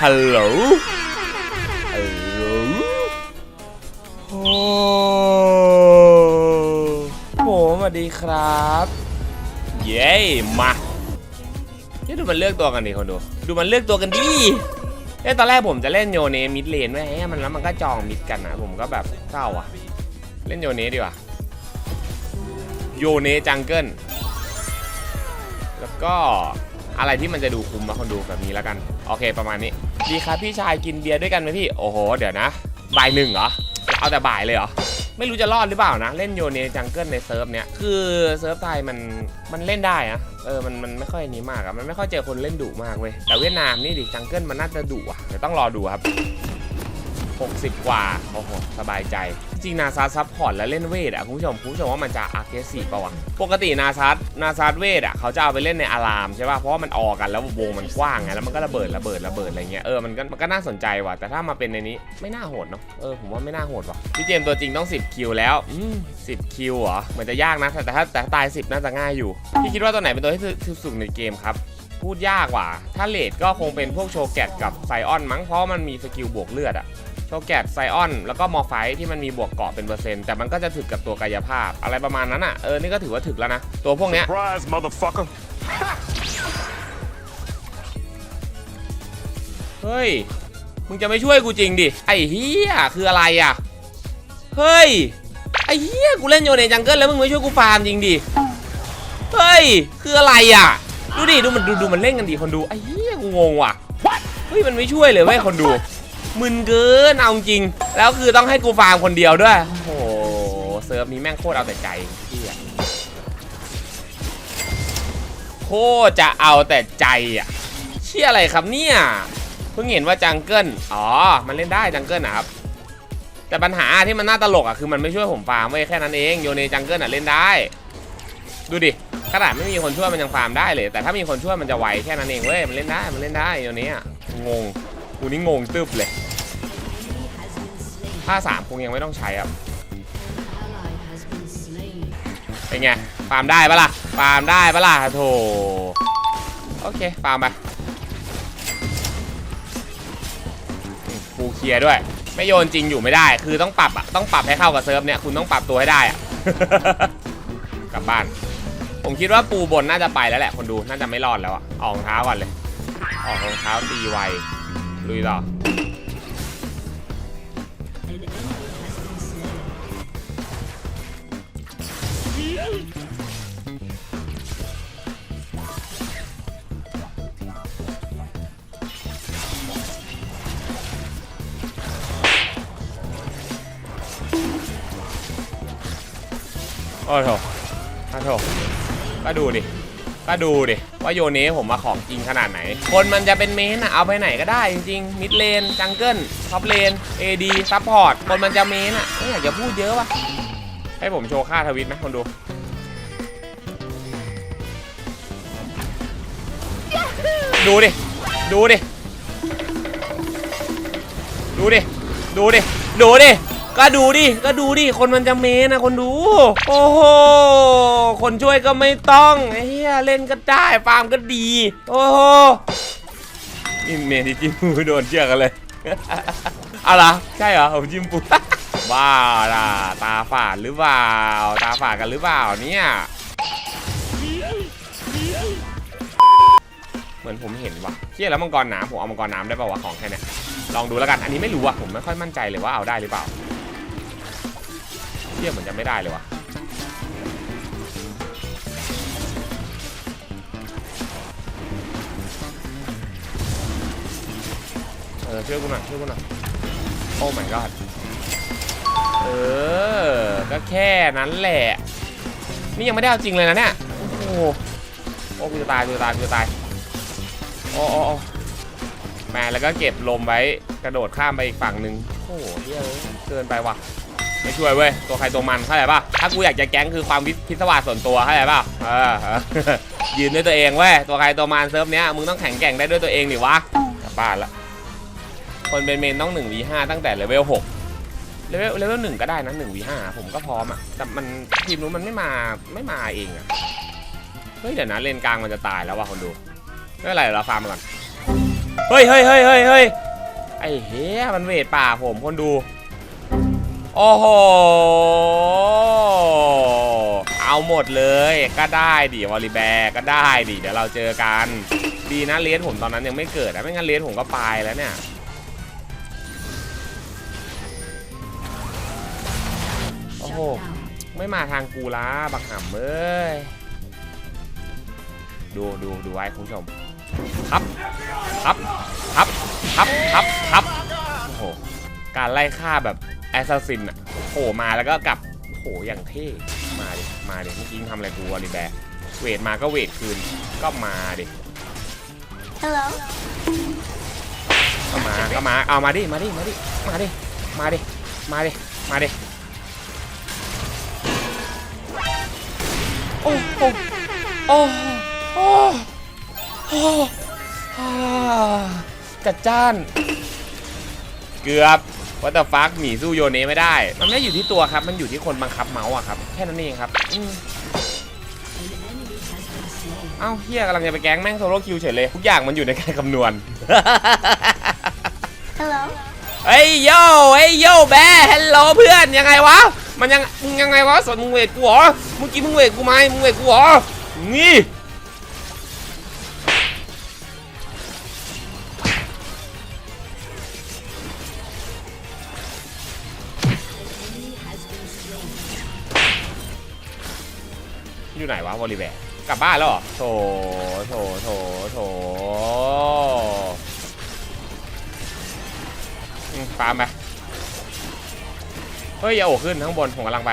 ฮัลโหล ฮัลโหลโอ้ผมสวัสดีครับ เย้มาเฮ้ยดูมันเลือกตัวกันดิคนดู ดูมันเลือกตัวกันดิเอ้ยตอนแรกผมจะเล่นโยเนมิดเลนไว้ให้มันแล้วมันก็จองมิดกันนะผมก็แบบเศร้าอะ เล่นโยเนดีกว่าโยเนจังเกิลแล้วก็อะไรที่มันจะดูคุ้มมาคนดูแบบนี้แล้วกัน โอเคประมาณนี้ ดีครับพี่ชายกินเบียร์ด้วยกันไหมพี่ โอ้โห เดี๋ยวนะ บ่ายหนึ่งเหรอ เอาแต่บ่ายเลยเหรอ ไม่รู้จะรอดหรือเปล่านะ เล่นโยเนจังเกิลในเซิร์ฟเนี้ย คือเซิร์ฟไทยมัน มันเล่นได้อะเออ มัน มันไม่ค่อยนี้มากอะมันไม่ค่อยเจอคนเล่นดุมากเว้ย แต่เวียดนามนี่ดิ จังเกิลมันน่าจะดุอะเดี๋ยวต้องรอดูครับ 60 กว่า โอ้โห สบายใจจ ริงนาซาซับพอร์ตแล้วเล่นเวทอะคุณผู้ชมคุณผู้ชมว่ามันจะอาร์เกสีป่าวะปกตินาซัสนาซัสเวทอะเขาจะเอาไปเล่นในอารามใช่ป่ะเพราะว่ามันออกกันแล้ววงมันกว้างไงแล้วมันก็ระเบิดระเบิดระเบิดอะไรเงี้ยเออมันก็มันก็น่าสนใจว่ะแต่ถ้ามาเป็นในนี้ไม่น่าโหดเนาะเออผมว่าไม่น่าโหดว่ะพี่เจมตัวจริงต้อง 10 คิวแล้วอืม10 คิวเหรอเหมือนจะยากนะแต่ถ้าแต่ตาย 10 น่าจะง่ายอยู่พี่คิดว่าตัวไหนเป็นตัวที่ทสุดในเกมครับพูดยากว่ะถ้าเลดก็คงเป็นพวกโชแกตกับไซออนมั้งเพราะว่ามันมีสกิลบวกเลือดอะ โชแกตไซออน แล้วก็มอร์ไฟท์ที่มันมีบวกเกาะเป็นเปอร์เซ็นต์แต่มันก็จะถึกกับตัวกายภาพ อะไรประมาณนั้นอะ เออ นี่ก็ถือว่าถึกแล้วนะ ตัวพวกเนี้ย Surprise, motherfucker. เฮ้ย มึงจะไม่ช่วยกูจริงดิ ไอ้เฮียคืออะไรอะ เฮ้ย ไอ้เฮียกูเล่นโยเนจังเกิลแล้วมึงไม่ช่วยกูฟาร์มจริงดิ เฮ้ย คืออะไรอะ ดูดิ ดูมันดูดูมันเล่นกันดิคนดู ไอ้เฮียกูงงว่ะ เฮ้ย มันไม่ช่วยเลยเว้ยคนดู มึนเกินเอาจริง แล้วคือต้องให้กูฟาร์มคนเดียวด้วย โอ้โห เซิร์ฟนี้แม่งโคตรเอาแต่ใจเฮียโคตรจะเอาแต่ใจอะเชี่ยอะไรครับเนี่ย เพิ่งเห็นว่าจังเกิล อ๋อ มันเล่นได้จังเกิลนะครับ แต่ปัญหาที่มันน่าตลกอะคือมันไม่ช่วยผมฟาร์มเว้แค่นั้นเอง โยเนจังเกิลอะเล่นได้ ดูดิ ขนาดไม่มีคนช่วยมันยังฟาร์มได้เลย แต่ถ้ามีคนช่วยมันจะไวแค่นั้นเองเว้ย มันเล่นได้ มันเล่นได้โยเนอะงงกูนี่งงตึบเลย ถ้าสามคงยังไม่ต้องใช้ครับเป็นไงฟาร์มได้ปะล่ะฟาร์มได้ปะล่ะโถโอเคฟาร์มไปฟูเคลียร์ด้วย ไม่โยนจริงอยู่ไม่ได้ คือต้องปรับอะต้องปรับให้เข้ากับเซิร์ฟเนี่ยคุณต้องปรับตัวให้ได้อะกลับบ้าน ผมคิดว่าปูบนน่าจะไปแล้วแหละคนดูน่าจะไม่รอดแล้วอะออกรองเท้าก่อนเลย ออกรองเท้าตีไวลุยต่อ โอ้โถโอ้โถก็ดูดิ ก็ดูดิ ว่าโยเนะผมมาของจริงขนาดไหน คนมันจะเป็นเมนอะเอาไปไหนก็ได้จริงๆมิดเลนจังเกิลท็อปเลน AD ซัพพอร์ตคนมันจะเมนอะไม่อยากจะพูดเยอะวะให้ผมโชว์ค่าทวิตไหมคนดูดูดิ ดูดิ ดูดิ ดูดิ ดูดิ ก็ดูดิ ก็ดูดิ คนมันจะเมนนะคนดู โอ้โห คนช่วยก็ไม่ต้องเหี้ยเล่นก็ได้ ฟาร์มก็ดี โอ้โหนี่เมนที่จิ้มปูโดนเชือกกันเลยเอาล่ะใช่เหรอผมจิ้มปูบ้าล่ะ ตาฝาดหรือเปล่า ตาฝาดกันหรือเปล่าเนี่ยเหมือนผมเห็นว่ะเชี่ยแล้วมังกรน้ำผมเอามังกรน้ำได้ป่าวะของแค่เนี้ยลองดูแล้วกัน อันนี้ไม่รู้อะผมไม่ค่อยมั่นใจเลยว่าเอาได้หรือเปล่า เชี่ยเหมือนจะไม่ได้เลยว่ะเออช่วยกูหน่อยช่วยกูหน่อยโอ้ my god เออ ก็แค่นั้นแหละ นี่ยังไม่ได้เอาจริงเลยนะเนี่ย โอ้โหโอ้กูจะตายกูจะตายกูจะตายโอ้โอ้โอ้แม่แล้วก็เก็บลมไว้กระโดดข้ามไปอีกฝั่งหนึ่งโอ้โหเหี้ยอะเกินไปว่ะ ไม่ช่วยเว้ย ตัวใครตัวมันเข้าใจป่ะ ถ้ากูอยากจะแก๊งคือความวิพิศวาสส่วนตัวเข้าใจป่ะเออยืนด้วยตัวเองเว้ย ตัวใครตัวมันเซิร์ฟเนี้ยมึงต้องแข็งแกร่งได้ด้วยตัวเองดิวะกลับบ้านละ คนเป็นเมนต้อง1 v 5ตั้งแต่เลเวล6เลเวลเลเวลหนึ่งก็ได้นะ1 v 5ผมก็พร้อมอะ แต่มันทีมนู้นมันไม่มาไม่มาเองอะ เฮ้ยเดี๋ยวนะเลนกลางมันจะตายแล้วว่ะคนดู ไม่เป็นไรเราฟาร์มก่อน เฮ้ยเฮ้ยเฮ้ยเฮ้ยเฮ้ยไอ้เฮียมันเวทป่าผมคนดู โอ้โห เอาหมดเลยก็ได้ดิวอลลีแบร์ก็ได้ดิเดี๋ยวเราเจอกัน ดีนะเลสผมตอนนั้นยังไม่เกิดนะไม่งั้นเลสผมก็ไปแล้วเนี่ยโอ้โห ไม่มาทางกูละบักหำเอ้ย ดูดูดูไว้คุณผู้ชมครับครับครับครับครับครับโอ้โห การไล่ฆ่าแบบ แอสซัสซินอะโผล่มาแล้วก็กลับโอ้โหอย่างเท่ มาดิ มาดิเมื่อกี้มึงทำอะไรกูวอลลีแบร์เวทมาก็เวทคืน ก็มาดิ Hello. ก็มาก็มาเอามาดิ มาดิ มาดิ มาดิ มาดิ มาดิ มาดิ โอ้โหโอ้โหโอ้โหอ่าจัดจ้าน เกือบ ว่าแต่ฟักหมีสู้โยเนะไม่ได้ มันไม่ได้อยู่ที่ตัวครับ มันอยู่ที่คนบังคับเมาส์อะครับ แค่นั้นเองครับอืมเอ้าเฮียกำลังจะไปแก๊งแม่งโซโล่คิวเฉยเลย ทุกอย่างมันอยู่ในการคำนวณ Hello. เฮ้ยโยเฮ้ยโยแบร์ฮัลโหลเพื่อนยังไงวะ มันยังมึงยังไงวะสนมึงเวทกูเหรอเมื่อกี้มึงเวทกูไหมมึงเวทกูเหรอนี่ อยู่ไหนวะวอลีแบร์กลับบ้านแล้วเหรอโถโถโถโถอืมตามไปเฮ้ยอย่าโอบขึ้นข้างบนผมกำลังไป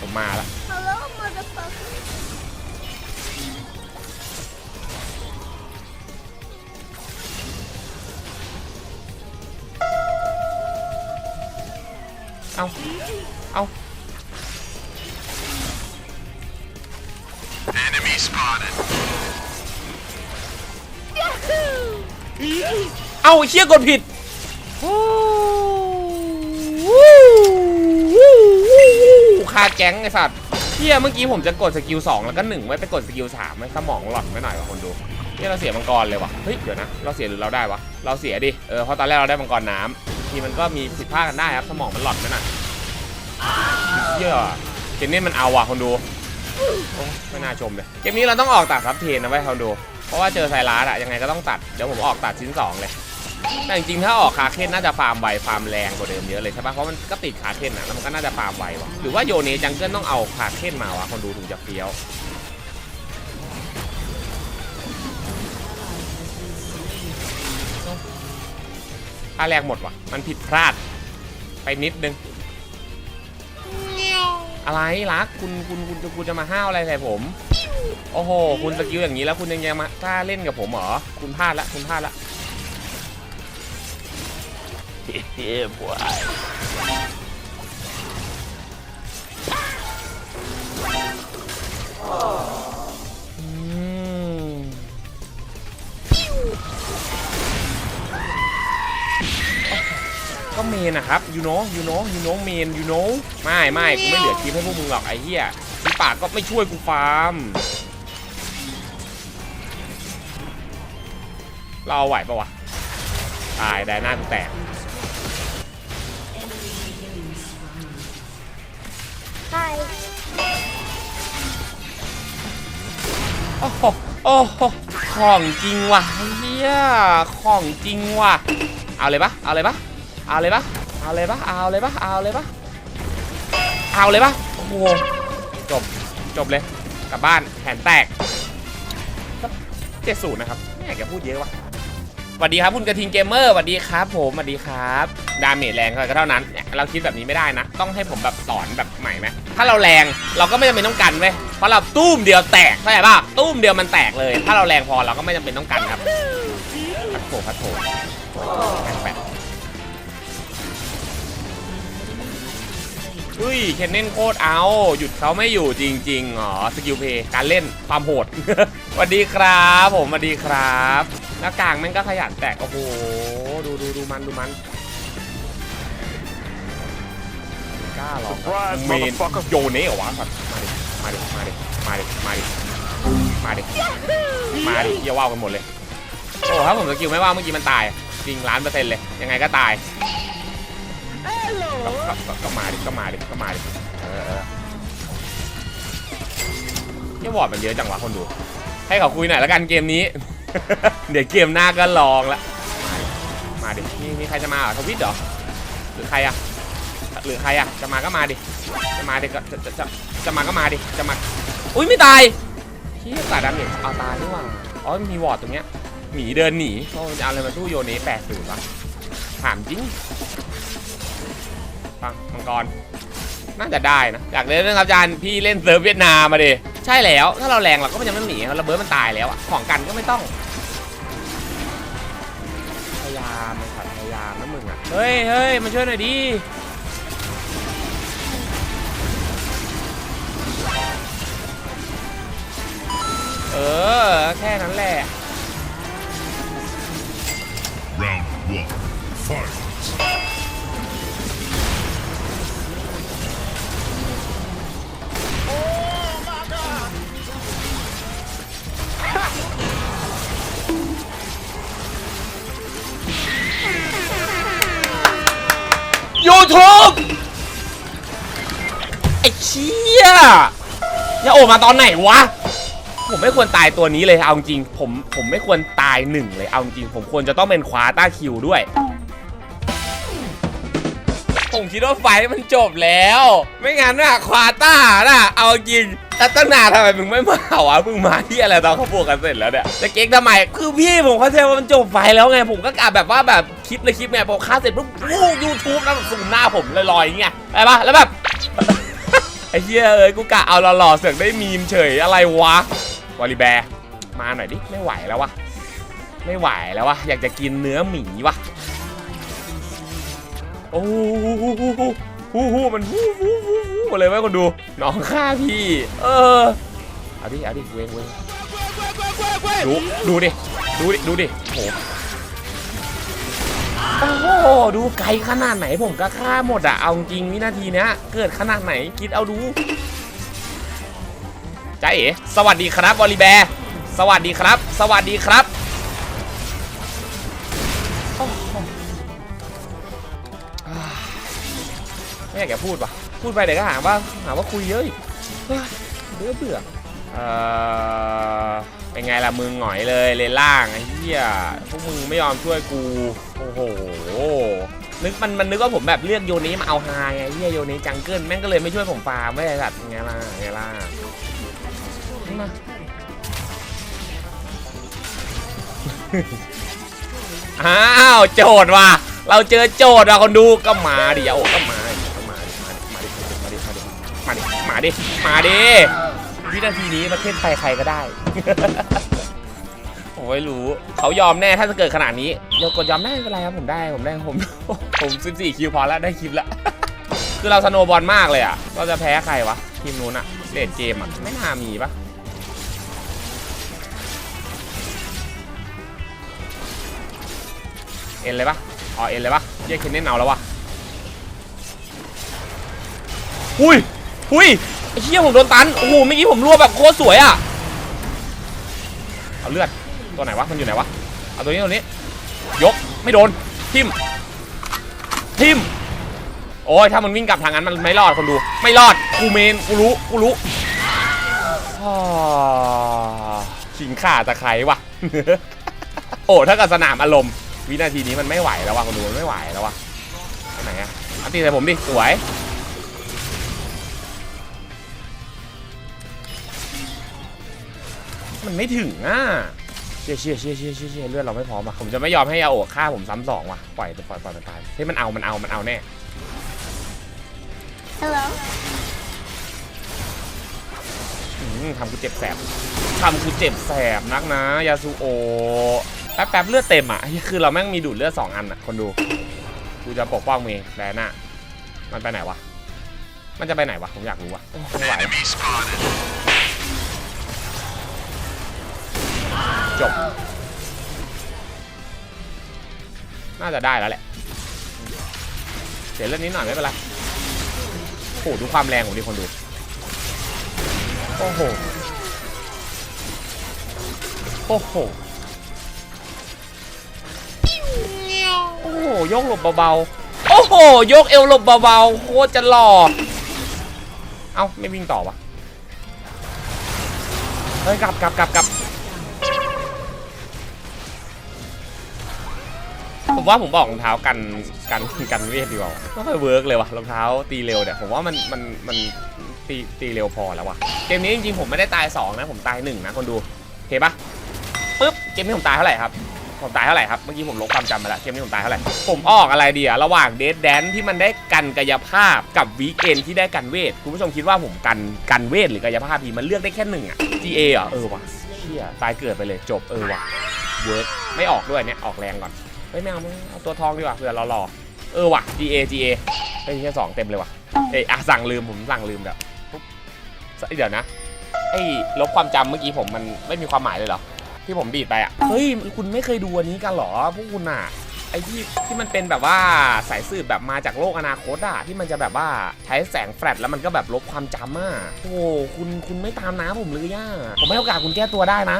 ผมมาแล้ว เอาเอาเอาไอ้เชี่ยกดผิดโอ้คาแก๊งไอ้สัตว์เชี่ยเมื่อกี้ผมจะกดสกิล2แล้วก็1ไว้ไปกดสกิล3ไม่สมองหลอนไปหน่อยว่ะคนดูเชี่ยเราเสียมังกรเลยว่ะเฮ้ยเดี๋ยวนะ เราเสียหรือเราได้วะเราเสียดิเออเพราะตอนแรกเราได้มังกรน้ำ ทีมันก็มีผิดพลาดกันได้ครับ สมองมันหลอนไปหน่อยเหี้ยเกมนี้มันเอาว่ะคนดูไม่น่าชมเลยเกมนี้เราต้องออกตัดซับเทนนะไว้คนดู เพราะว่าเจอไซรัสอะยังไงก็ต้องตัด เดี๋ยวผมออกตัดชิ้นสองเลย แต่จริงๆถ้าออกคาเคนน่าจะฟาร์มไวฟาร์มแรงกว่าเดิมเยอะเลยใช่ปะเพราะมันก็ติดคาเคนนะแล้วมันก็น่าจะฟาร์มไววะหรือว่าโยเนจังเกิลต้องเอาคาเคนมาวะคนดูถึงจะเฟี้ยว ท่าแรงหมดว่ะ มันผิดพลาด ไปนิดนึง อะไรรักคุณคุณคุณคุณคุณจะมาห้าวอะไรใส่ผม โอ้โห คุณสกิลอย่างนี้แล้วคุณยังยังมากล้าเล่นกับผมเหรอ คุณพลาดละ คุณพลาดละ Yeah, boy. อื ก็เมนนะครับ you know you know you know เมน you know ไม่ไม่กูไม่เหลือคลิปให้พวกมึงหรอกไอ้เหี้ยที่ปากก็ไม่ช่วยกูฟาร์มเราเอาไหวปะวะตายได้หน้ากูแตก Hi. โอ้โหโอ้โหของจริงว่ะเฮียของจริงว่ะ เอาเลยปะเอาเลยปะ เอาเลยปะเอาเลยปะเอาเลยปะเอาเลยปะเอาเลยปะโอ้โหจบจบเลยกลับบ้านแผนแตกเจ็ดศูนย์นะครับไม่อยากจะพูดเยอะวะสวัสดีครับคุณกระทิงเกมเมอร์สวัสดีครับผมสวัสดีครับดาเมจแรงก็เท่านั้นเนี่ยเราคิดแบบนี้ไม่ได้นะ ต้องให้ผมแบบสอนแบบใหม่ไหมถ้าเราแรงเราก็ไม่จำเป็นต้องกันเว้ยเพราะเราตุ้มเดียวแตกเข้าใจป่ะตุ้มเดียวมันแตกเลย ถ้าเราแรงพอเราก็ไม่จำเป็นต้องกันครับพัดโผพัดโผแปด อุ้ยเคนเน่นโคตรเอา หยุดเขาไม่อยู่จริงๆอ๋อสกิลเพย์การเล่นความโหดสวัสดีครับผมสวัสดีครับแล้วกลางแม่งก็ขยันแตกโอ้โหดูดูดูมันดูมันกล้าหรอก Surprise, เมน motherfucker. โยเน่เหรอวะสัตว์มาดิมาดิมาดิมาดิมาดิมาดิมาดิเยี่ยว่าวกันหมดเลยโอ้ถ้าผมสกิลไม่ว่าวเมื่อกี้มันตายจริงล้านเปอร์เซ็นต์เลยยังไงก็ตาย ก็ก็ก็ก็มาดิก็มาดิก็มาดิเออเออเยี่ยวอร์ดมันเยอะจังวะคนดู ให้เขาคุยหน่อยล้วกันเกมนี้ เดี๋ยวเกมหน้าก็ลองละ มาดิมาดิมีมีใครจะมาเหรอทวิตเหรอ หรือใครอะหรือใครอะจะมาก็มาดิ จะมาดิก็จะจะจะจะมาก็มาดิ จะมา อุ้ยไม่ตายที่ตายดาเมจเอาตายนี่หว่าอ๋อมีวอร์ดตรงเนี้ย หมีเดินหนีโอ้มันจะเอาอะไรมาสู้โยเนแปดศูนย์วะถามจริง ฟังมังกร น่าจะได้นะอยากเล่นนะครับอาจารย์พี่เล่นเซิร์ฟเวียดนามมาดิใช่แล้ว ถ้าเราแรงเราก็ยังไม่หนีเราเบิร์ดมันตายแล้วอะของกันก็ไม่ต้องพยายามมันขัดพยายามนะมึงอะเฮ้ยเฮ้ยมาช่วยหน่อยดิเออ แค่นั้นแหละ Round one. Fight. ชี่ยยาโอมาตอนไหนวะ ผมไม่ควรตายตัวนี้เลยเอาจริง ผมผมไม่ควรตายหนึ่งเลยเอาจริง ผมควรจะต้องเป็นควาต้าคิวด้วย ผมคิดว่าไฟมันจบแล้ว ไม่งั้นน่ะควาต้าน่ะเอาจริงแต่ตั้งนานทำไมมึงไม่มาวะมึงมาที่อะไรตอนเขาบวกกันเสร็จแล้วเนี่ยจะเก๊กทำไมคือพี่ผมเข้าใจว่ามันจบไฟแล้วไงผมก็กะแบบว่าแบบคลิปเลยคลิปไงพอค่าเสร็จปุ๊บยูทูบแล้วสูงหน้าผมลอยๆอย่างเงี้ยไปปะแล้วแบบ ไอ้เหี้ยเอ้ยกูกะเอาหล่อๆเสือกได้มีมเฉยอะไรวะวอลลีแบร์มาหน่อยดิไม่ไหวแล้ววะไม่ไหวแล้ววะอยากจะกินเนื้อหมีวะโอ้โหฮู้ฮู้มันฮู้ฮู้ฮู้ฮู้มาเลยไว้คนดูน้องฆ่าพี่ เออเอาดิเอาดิเวงเวงดูดูดิดูดิดูดิโห โอ้โหดูไกลขนาดไหนผมก็ฆ่าหมดอะเอาจริงวินาทีเนี้ยเกิดขนาดไหนคิดเอาดูใจเอ๋สวัสดีครับวอลลีแบร์สวัสดีครับ สวัสดีครับไม่อยากจะพูดว่ะพูดไปเดี๋ยวก็หาว่าหาว่าคุยเยอะเบื่อเบื่อเออ เป็นไงล่ะมึงหงอยเลยเลนล่างไอ้เหี้ยพวกมึงไม่ยอมช่วยกู โอ้โหนึกมันมันนึกว่าผมแบบเลือกโยนี้มาเอาฮาไงเหี้ยโยนี้จังเกิลแม่งก็เลยไม่ช่วยผมฟาร์มไม่ได้สัตว์ไงล่ะไงล่ะมาอ้าวโจทย์ว่ะเราเจอโจทย์ว่ะคนดูก็มาดิอย่าโอ้ก็มาดิมาดิมาดิมาดิมาดิมาดิมาดิวินาทีนี้ประเทศไทยใครก็ได้ ผมไม่รู้เขายอมแน่ถ้าจะเกิดขนาดนี้ยกกดยอมได้ไม่เป็นไรครับผมได้ผมได้ผม ผม14คิวพอแล้วได้คลิปแล้วคือเราสโนบอลมากเลยอะเราจะแพ้ใครวะทีมนู้นอะเลดเกมอะไม่น่ามีปะเอ็นเลยปะอ๋อเอ็นเลยปะเรียกเคนเน่นเอาแล้ววะหุยหุยไอ้เหี้ยผมโดนตันโอ้โหเมื่อกี้ผมรั่วแบบโคตรสวยอะ เอาเลือดตัวไหนวะมันอยู่ไหนวะเอาตัวนี้ตัวนี้ ยกไม่โดนทิมทิมโอ้ยถ้ามันวิ่งกลับทางนั้นมันไม่รอดคนดู ไม่รอดกูเมนกูรู้กูรู้อ่าขิงข่าตะไคร้วะโอ้ถ้ากับสนามอารมณ์วินาทีนี้มันไม่ไหวแล้วว่ะคนดูมันไม่ไหวแล้วว่ะไปไหนอะอันตีใส่ผมดิสวย มันไม่ถึงอะเชี่ยเชี่ยเชี่ยเชี่ยเชี่ยเชี่ยเลือดเราไม่พร้อมอะผมจะไม่ยอมให้อาโอะฆ่าผมซ้ำสองว่ะปล่อยปล่อยปล่อยมันตายเฮ้ยมันเอามันเอามันเอาแน่ Hello. อืมทำกูเจ็บแสบทำกูเจ็บแสบนักนะ ยาซูโอแป๊บแป๊บเลือดเต็มอะเฮ้ยคือเราแม่งมีดูดเลือดสองอันอะ คนดู กูจะปกป้องเมย์แดน่ามันไปไหนวะ มันจะไปไหนวะ ผมอยากรู้วะโอ้ไม่ไหว จบ น่าจะได้แล้วแหละ เสียเลือดนิดหน่อยไม่เป็นไรโอ้โหดูความแรงของนี่คนดู โอ้โห โอ้โห โอ้โห ยกหลบเบาๆ โอ้โห ยกเอวหลบเบาๆ โคตรจะหล่อ เอ้า ไม่วิ่งต่อวะ เฮ้ย กลับกลับกลับกลับ ผมว่าผมบอกรองเท้ากันกันกันเวทดีกว่าไม่ค่อยเวิร์กเลยว่ะรองเท้าตีเร็วเนี่ยผมว่ามันมันมันตีตีเร็วพอแล้วว่ะเกมนี้จริงๆผมไม่ได้ตายสองนะผมตายหนึ่งนะคนดูโอเคปะปึ๊บเกมนี้ผมตายเท่าไหร่ครับผมตายเท่าไหร่ครับเมื่อกี้ผมลบความจำไปแล้วเกมนี้ผมตายเท่าไหร่ผมออกอะไรดีอะระหว่างเดดแดนที่มันได้กันกายภาพกับวีเอนที่ได้กันเวทคุณผู้ชมคิดว่าผมกันกันเวทหรือกายภาพดีมันเลือกได้แค่หนึ่งอะ GA เหรอเออว่ะเชี่ยตายเกิดไปเลยจบเออว่ะเวิร์กไม่ออกด้วยเนี่ยออกแรงก่อน ฮ้ยไม่เอาไม่เอาเอาตัวทองดีกว่าเผื่อเรารอเออว่ะ GA GA เฮ้ยแค่สองเต็มเลยว่ะเอ้ยอะสั่งลืมผมสั่งลืมเดี๋ยวปุ๊บเดี๋ยวนะไอ้ลบความจำเมื่อกี้ผมมันไม่มีความหมายเลยเหรอที่ผมดีดไปอะเฮ้ยคุณไม่เคยดูอันนี้กันเหรอพวกคุณอะไอ้ที่ที่มันเป็นแบบว่าสายสืบแบบมาจากโลกอนาคตอะที่มันจะแบบว่าใช้แสงแฟลชแล้วมันก็แบบลบความจำอะโอ้คุณคุณไม่ตามน้าผมเลยย่าผมให้โอกาสคุณแก้ตัวได้นะ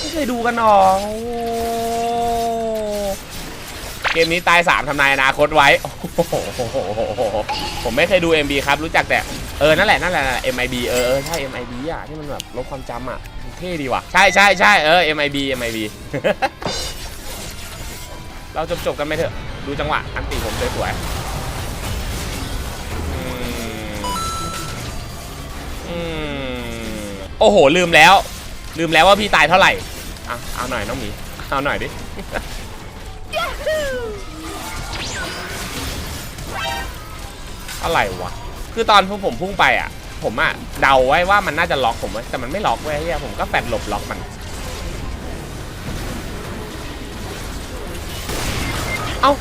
ไม่เคยดูกันหรอเกมนี้ตาย3ทำนายอนาคตไว้โอ้โหผมไม่เคยดู MB ครับ รู้จักแต่ เออ นั่นแหละ นั่นแหละ MIB เออเออใช่ MIB อะ ที่มันแบบลบความจำอะ เท่ดีว่ะ ใช่ใช่ใช่เออ MIB MIB เราจบจบกันไหมเถอะ ดูจังหวะ อันตีผมสวยๆโอ้โห ลืมแล้ว ลืมแล้วว่าพี่ตายเท่าไหร่เอาเอาหน่อยน้องหมีเอาหน่อยดิอะไรวะคือตอนพวกผมพุ่งไปอะ ผมอะเดาไว้ว่ามันน่าจะล็อกผมไว้แต่มันไม่ล็อกไว้ยเฮียผมก็แฟดหลบล็อกมัน เอ้า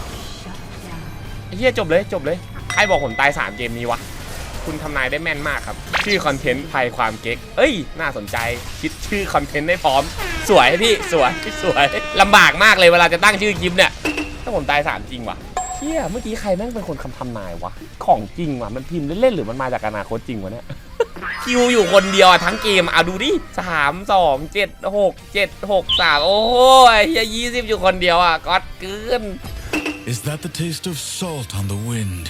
ไอ้เฮียจบเลยจบเลยใครบอกผมตาย3เกมนี้วะ คุณทำนายได้แม่นมากครับ ชื่อคอนเทนต์ภัยความเก๊ก เอ้ย น่าสนใจ คิดชื่อคอนเทนต์ได้พร้อม สวยพี่สวยสวยลำบากมากเลยเวลาจะตั้งชื่อคลิปเนี่ยถ้าผมตาย3จริงวะเฮียเมื่อกี้ใครแม่งเป็นคนคำทำนายวะ ของจริงวะมันพิมพ์เล่นๆหรือมันมาจากอนาคตจริงวะเนี่ยคิวอยู่คนเดียวทั้งเกมเอาดูดิสามสองเจ็ดหกเจ็ดหกสามโอ้โหเฮียยี่สิบอยู่คนเดียวอะก็เกิน Is that the taste of salt on the wind?